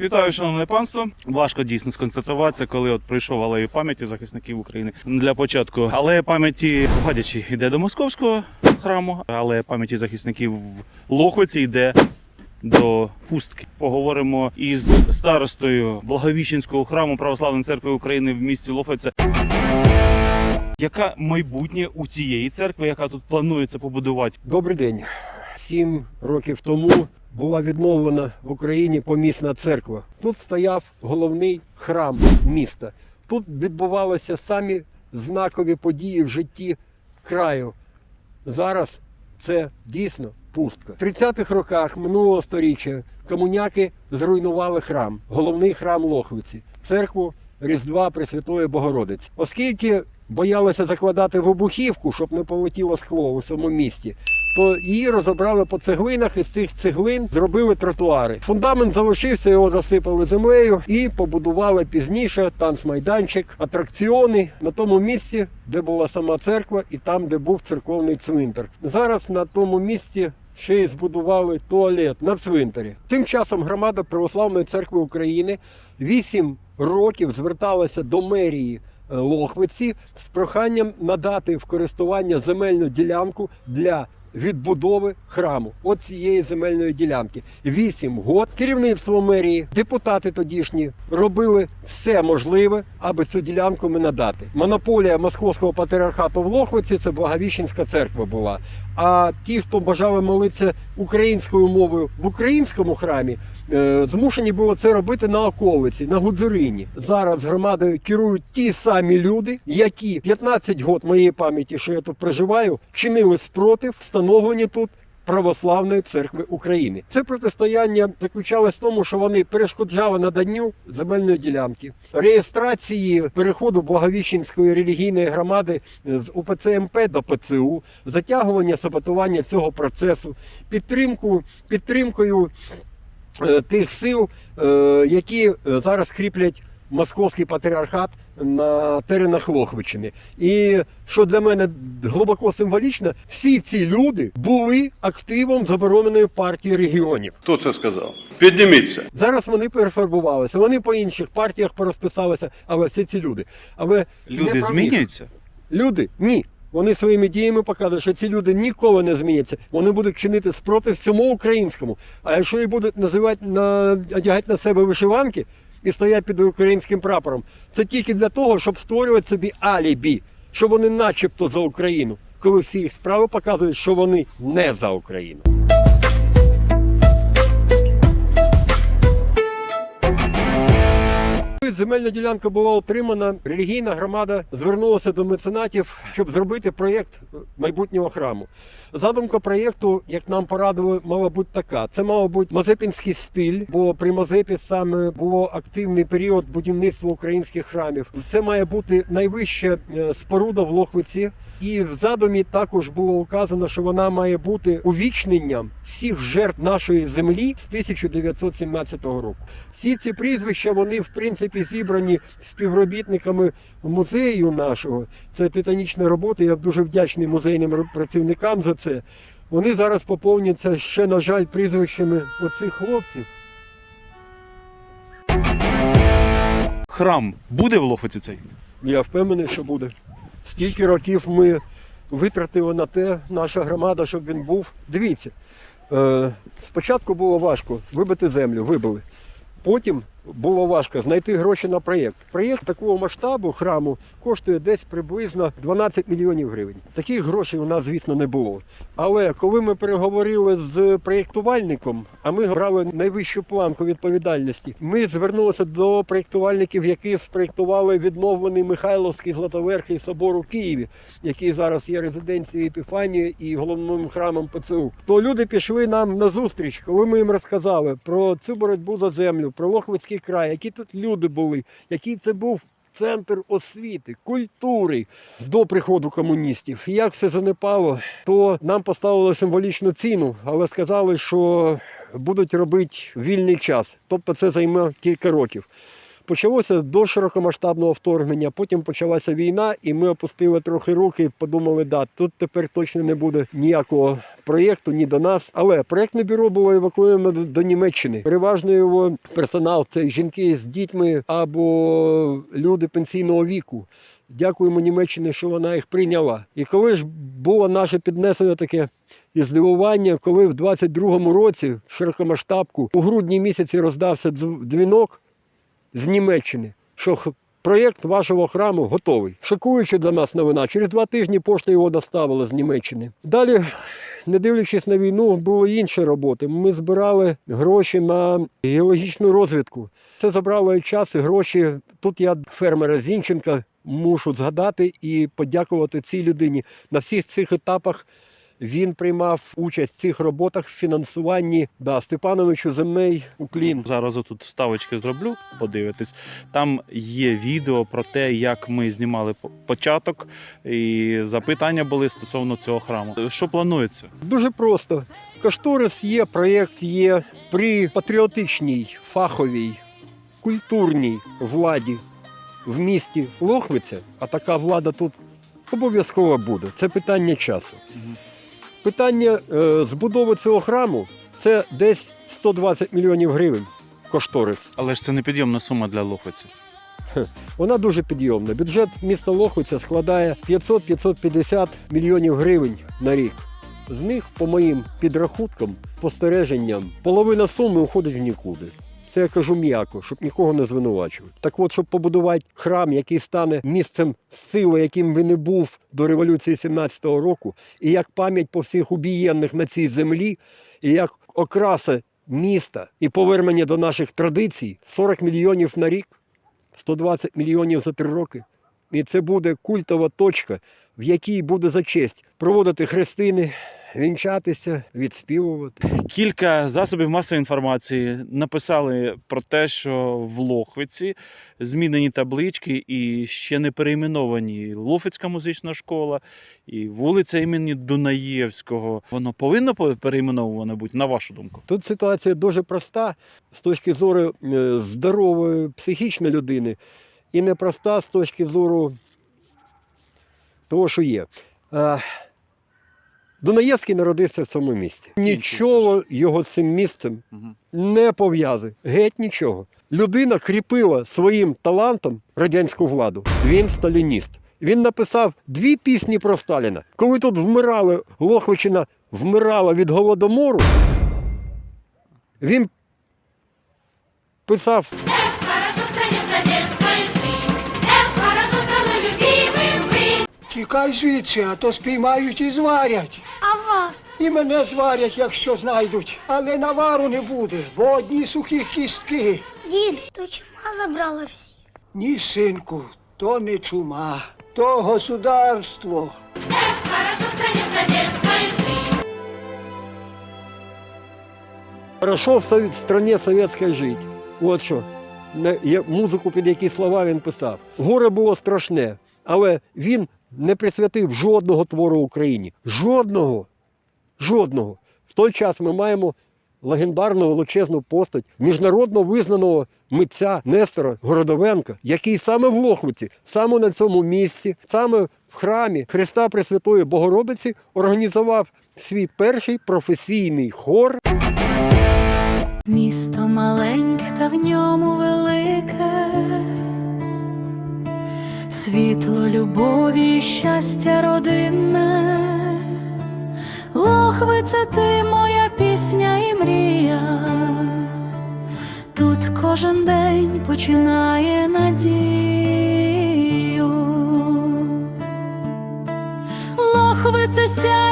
Вітаю, шановне панство. Важко дійсно сконцентруватися, коли от прийшов алею пам'яті захисників України для початку. Алея пам'яті входячи йде до московського храму, алея пам'яті захисників в Лохвиці йде до пустки. Поговоримо із старостою Благовіщенського храму Православної церкви України в місті Лохвиця. Яка майбутнє у цієї церкви, яка тут планується побудувати? Добрий день. Сім років тому була відновлена в Україні помісна церква. Тут стояв головний храм міста. Тут відбувалися самі знакові події в житті краю. Зараз це дійсно пустка. В 30-х роках минулого століття комуняки зруйнували храм, головний храм Лохвиці, церкву Різдва Пресвятої Богородиці. Оскільки боялися закладати вибухівку, щоб не полетіло скло у цьому місті, то її розібрали по цеглинах і з цих цеглин зробили тротуари. Фундамент залишився, його засипали землею і побудували пізніше танцмайданчик, атракціони на тому місці, де була сама церква, і там, де був церковний цвинтар. Зараз на тому місці. Ще й збудували туалет на цвинтарі. Тим часом громада Православної церкви України вісім років зверталася до мерії е, Лохвиці з проханням надати в користування земельну ділянку для відбудови храму от цієї земельної ділянки. Вісім год керівництво мерії, депутати тодішні робили все можливе, аби цю ділянку ми надати. Монополія московського патріархату в Лохвиці це Благовіщенська церква була. А ті, хто бажали молитися українською мовою в українському храмі, е, змушені було це робити на околиці, на Гудзирині. Зараз громадою керують ті самі люди, які 15 років моєї пам'яті, що я тут проживаю, чинили спротив встановленні тут. Православної церкви України це протистояння заключалось в тому, що вони перешкоджали наданню земельної ділянки, реєстрації переходу Благовіщенської релігійної громади з УПЦ МП до ПЦУ, затягування саботування цього процесу, підтримку підтримкою е, тих сил, е, які е, зараз кріплять московський патріархат на теренах Лохвичини. І що для мене глибоко символічно, всі ці люди були активом забороненої партії регіонів. Хто це сказав? Підніміться. Зараз вони перефарбувалися, вони по інших партіях порозписалися, але всі ці люди. Але Люди змінюються? Люди ні. Вони своїми діями показують, що ці люди ніколи не зміняться. Вони будуть чинити спротив всьому українському. А якщо їх будуть називати на одягати на себе вишиванки і стоять під українським прапором, це тільки для того, щоб створювати собі алібі, що вони начебто за Україну, коли всі їх справи показують, що вони не за Україну. Коли Земельна ділянка була отримана. Релігійна громада звернулася до меценатів, щоб зробити проєкт майбутнього храму. Задумка проєкту, як нам порадили, мала бути така: це мав бути мазепінський стиль, бо при Мазепі саме було активний період будівництва українських храмів. Це має бути найвища е, споруда в Лохвиці. І в задумі також було указано, що вона має бути увічненням всіх жертв нашої землі з 1917 року. Всі ці прізвища вони в принципі зібрані співробітниками музею нашого. Це титанічна робота. Я дуже вдячний музейним працівникам за це. Вони зараз поповняться ще, на жаль, прізвищами оцих хлопців. Храм буде в Лохвиці цей? Я впевнений, що буде. Стільки років ми витратили на те, наша громада, щоб він був. Дивіться, е, спочатку було важко вибити землю, вибили. Потім було важко знайти гроші на проєкт. Проєкт такого масштабу храму коштує десь приблизно 12 мільйонів гривень. Таких грошей у нас, звісно, не було. Але коли ми переговорили з проєктувальником, а ми брали найвищу планку відповідальності, ми звернулися до проєктувальників, які спроєктували відновлений Михайловський Златоверхий собор у Києві, який зараз є резиденцією Епіфанії і головним храмом ПЦУ. То люди пішли нам на зустріч, коли ми їм розказали про цю боротьбу за землю, про Лохвицький край, які тут люди були, який це був. Центр освіти, культури до приходу комуністів. І Як все занепало, то нам поставили символічну ціну, але сказали, що будуть робити вільний час. Тобто це займе кілька років. Почалося до широкомасштабного вторгнення, потім почалася війна, і ми опустили трохи руки, подумали, да, тут тепер точно не буде ніякого проєкту ні до нас. Але проєктне бюро було евакуєно до, Німеччини. Переважно його персонал це жінки з дітьми або люди пенсійного віку. Дякуємо Німеччині, що вона їх прийняла. І коли ж було наше піднесення таке і здивування, коли в 22-му році в широкомасштабку у грудні місяці роздався дз- дзвінок з Німеччини, що проєкт вашого храму готовий. Шокуюча для нас новина. Через два тижні пошта його доставила з Німеччини. Далі. Не дивлячись на війну, були інші роботи. Ми збирали гроші на геологічну розвідку. Це забрало час, і гроші. Тут я фермера Зінченка мушу згадати і подякувати цій людині. На всіх цих етапах він приймав участь в цих роботах в фінансуванні да, Степановичу земний уклін. Зараз отут вставочки зроблю, подивитись. Там є відео про те, як ми знімали початок, і запитання були стосовно цього храму. Що планується? Дуже просто. Кошторис є, проєкт є при патріотичній, фаховій, культурній владі в місті Лохвиця, а така влада тут обов'язково буде. Це питання часу. Питання е, збудови цього храму це десь 120 мільйонів гривень кошторис. Але ж це не підйомна сума для Лохвиці. Вона дуже підйомна. Бюджет міста Лохвиця складає 500-550 мільйонів гривень на рік. З них, по моїм підрахункам, спостереженням, половина суми уходить в нікуди. Це я кажу м'яко, щоб нікого не звинувачувати. Так от, щоб побудувати храм, який стане місцем сили, яким він і був до революції 17-го року, і як пам'ять по всіх убієнних на цій землі, і як окраса міста і повернення до наших традицій 40 мільйонів на рік. 120 мільйонів за три роки. І це буде культова точка, в якій буде за честь проводити хрестини, вінчатися, відспівувати. Кілька засобів масової інформації написали про те, що в Лохвиці змінені таблички і ще не перейменовані Лохвицька музична школа і вулиця імені Дунаєвського. Воно повинно по- перейменовано бути, на вашу думку. Тут ситуація дуже проста з точки зору е, здорової психічної людини, і непроста з точки зору того, що є. Е, Дунаєвський народився в цьому місті. Нічого його з цим місцем Мгм. не пов'язує. Геть нічого. Людина кріпила своїм талантом радянську владу. Він сталініст. Він написав дві пісні про Сталіна. Коли тут вмирали, Лохвичина вмирала від голодомору, він писав Хорошо в стране советской жить. Эх, хорошо страной любимым быть. Тікай звідси, а то спіймають і зварять. А вас? І мене зварять, якщо знайдуть. Але навару не буде, бо одні сухі кістки. Дід, то чума забрала всі. Ні, синку, то не чума, то государство. Хорошо в стране советской жить. От що. Музику, під які слова він писав. Горе було страшне, але він не присвятив жодного твору Україні. Жодного. Жодного. В той час ми маємо легендарну величезну постать міжнародно визнаного митця Нестора Городовенка, який саме в Лохвиці, саме на цьому місці, саме в храмі Христа Пресвятої Богородиці організував свій перший професійний хор. Місто маленьке, та в ньому велике, світло любові, і щастя родинне, Лохвице, ти моя пісня і мрія, тут кожен день починає надію. Лохвице сяй,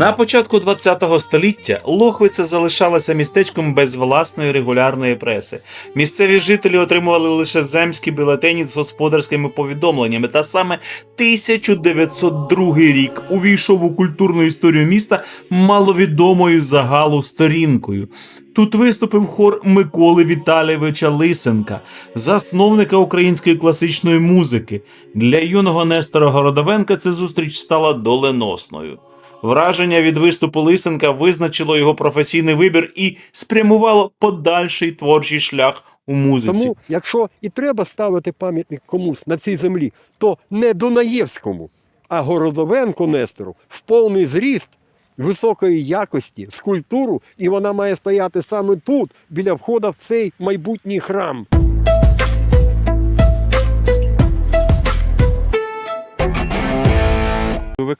На початку ХХ століття Лохвиця залишалася містечком без власної регулярної преси. Місцеві жителі отримували лише земські бюлетені з господарськими повідомленнями. Та саме 1902 рік увійшов у культурну історію міста маловідомою загалу сторінкою. Тут виступив хор Миколи Віталійовича Лисенка, засновника української класичної музики. Для юного Нестора Городовенка ця зустріч стала доленосною. Враження від виступу Лисенка визначило його професійний вибір і спрямувало подальший творчий шлях у музиці. Тому, якщо і треба ставити пам'ятник комусь на цій землі, то не Дунаєвському, а Городовенку Нестору в повний зріст високої якості, скульптуру, і вона має стояти саме тут, біля входу в цей майбутній храм.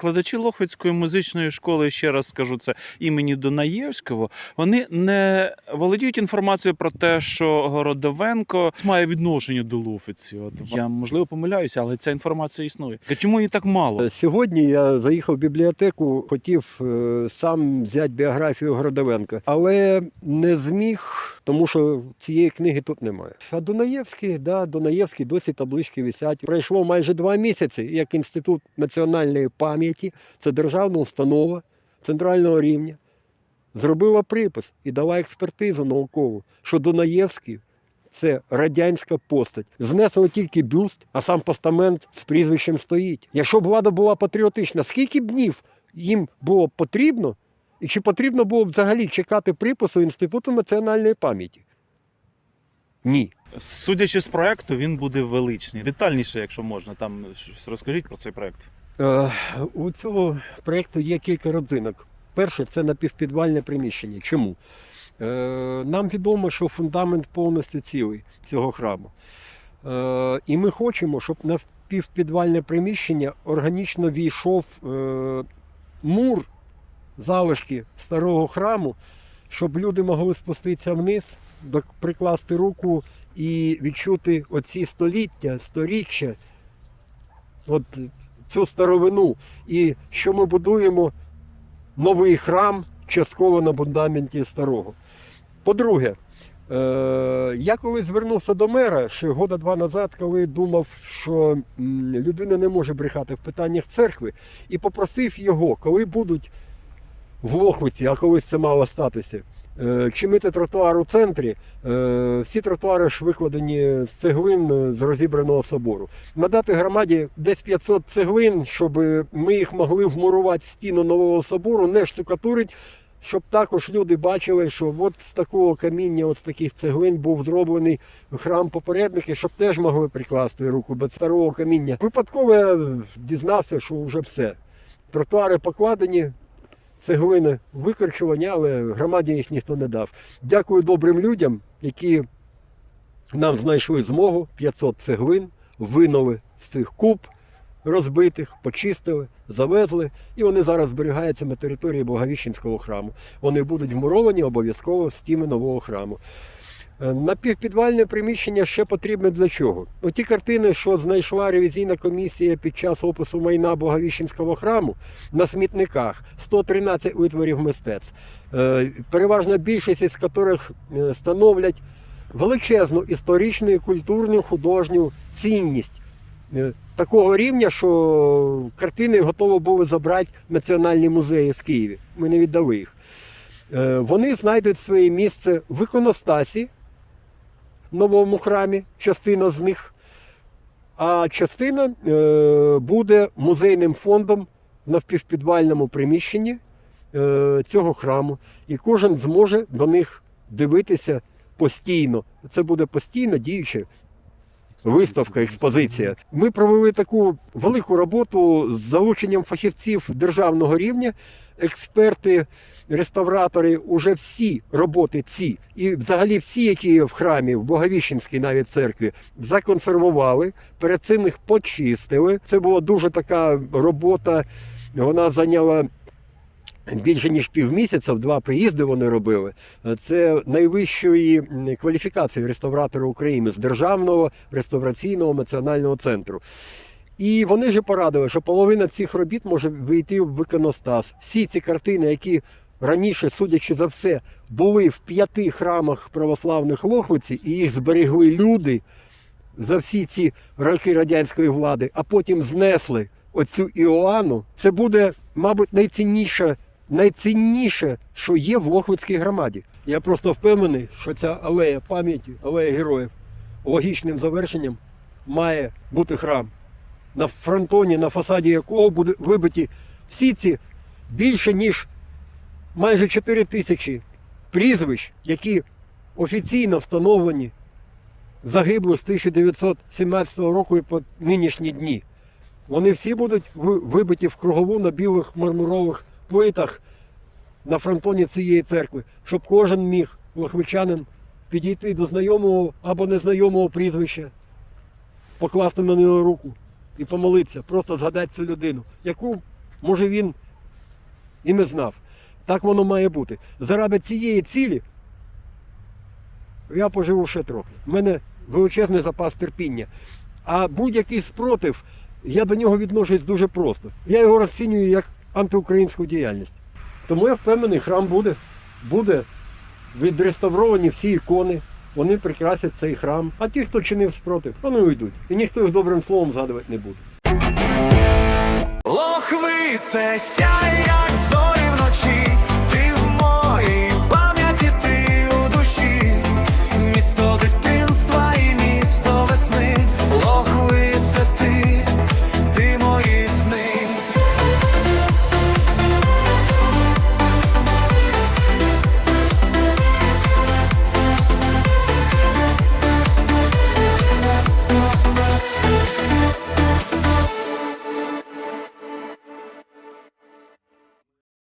Викладачі Лохвицької музичної школи, ще раз скажу це імені Дунаєвського, вони не володіють інформацією про те, що Городовенко має відношення до Лохвиці. От я можливо помиляюся, але ця інформація існує. Чому її так мало? Е, Сьогодні я заїхав в бібліотеку, хотів е, сам взяти біографію Городовенка, але не зміг, тому що цієї книги тут немає. А Дунаєвський, да, Дунаєвський досі таблички висять. Пройшло майже два місяці, як інститут національної пам'яті, це державна установа центрального рівня, зробила припис і дала експертизу наукову, що Дунаєвський це радянська постать. Знесли тільки бюст, а сам постамент з прізвищем стоїть. Якщо б влада була патріотична, скільки б днів їм було потрібно, і чи потрібно було взагалі чекати припису Інституту національної пам'яті? Ні. Судячи з проекту, він буде величний. Детальніше, якщо можна, там щось розкажіть про цей проект. Е, у цього проєкту є кілька родзинок. Перше, це напівпідвальне приміщення. Чому? Е, нам відомо, що фундамент повністю цілий цього храму. Е, і ми хочемо, щоб на півпідвальне приміщення органічно війшов е, мур, залишки старого храму, щоб люди могли спуститися вниз, прикласти руку і відчути оці століття, сторіччя, от цю старовину. І що ми будуємо новий храм частково на фундаменті старого. По-друге, е, я колись звернувся до мера ще года два назад, коли думав, що людина не може брехати в питаннях церкви, і попросив його, коли будуть в Лохвиці, а колись це мало статися, е, чинити тротуар у центрі, е, всі тротуари ж викладені з цеглин е, з розібраного собору. Надати громаді десь 500 цеглин, щоб ми їх могли вмурувати в стіну нового собору, не штукатурить, щоб також люди бачили, що от з такого каміння, от з таких цеглин був зроблений храм попередники, щоб теж могли прикласти руку без старого каміння. Випадково я дізнався, що вже все. Тротуари покладені, цеглини викорчування, але громаді їх ніхто не дав. Дякую добрим людям, які нам знайшли змогу 500 цеглин, винули з цих куб розбитих, почистили, завезли, і вони зараз зберігаються на території Благовіщенського храму. Вони будуть вмуровані обов'язково в стіни нового храму. Е, Напівпідвальне приміщення ще потрібне для чого? Оті картини, що знайшла ревізійна комісія під час опису майна Благовіщенського храму на смітниках, 113 витворів мистецтв, Е, переважна більшість із яких е, становлять величезну історичну, культурну, художню цінність. Такого рівня, що картини готові були забрати національні музеї в Києві. Ми не віддали їх. Вони знайдуть своє місце в іконостасі новому храмі, частина з них, а частина е, буде музейним фондом на впівпідвальному приміщенні е, цього храму. І кожен зможе до них дивитися постійно. Це буде постійно діюча виставка, експозиція. Ми провели таку велику роботу з залученням фахівців державного рівня. Експерти, реставратори, уже всі роботи ці, і взагалі всі, які в храмі, в Боговіщенській навіть церкві, законсервували, перед цим їх почистили. Це була дуже така робота. Вона зайняла більше ніж півмісяця, в два приїзди вони робили. Це найвищої кваліфікації реставратора України з Державного реставраційного національного центру. І вони ж порадили, що половина цих робіт може вийти в іконостас. Всі ці картини, які раніше, судячи за все, були в п'яти храмах православних Лохвиці, і їх зберегли люди за всі ці роки радянської влади, а потім знесли оцю Іоанну, це буде, мабуть, найцінніше, найцінніше, що є в Лохвицькій громаді. Я просто впевнений, що ця алея пам'яті, алея героїв, логічним завершенням має бути храм, на фронтоні, на фасаді якого будуть вибиті всі ці більше ніж майже 4 тисячі прізвищ, які офіційно встановлені загиблих з 1917 року і по нинішні дні. Вони всі будуть вибиті в кругову на білих мармурових плитах на фронтоні цієї церкви, щоб кожен міг лохвичанин підійти до знайомого або незнайомого прізвища, покласти на нього руку і помолитися, просто згадати цю людину, яку, може, він і не знав. Так воно має бути. Заради цієї цілі я поживу ще трохи. У мене величезний запас терпіння. А будь-який спротив, я до нього відношусь дуже просто. Я його розцінюю як антиукраїнську діяльність. Тому я впевнений, храм буде. Буде відреставровані всі ікони. Вони прикрасять цей храм. А ті, хто чинив спротив, вони уйдуть. І ніхто їх добрим словом згадувати не буде. Лохви це сяє,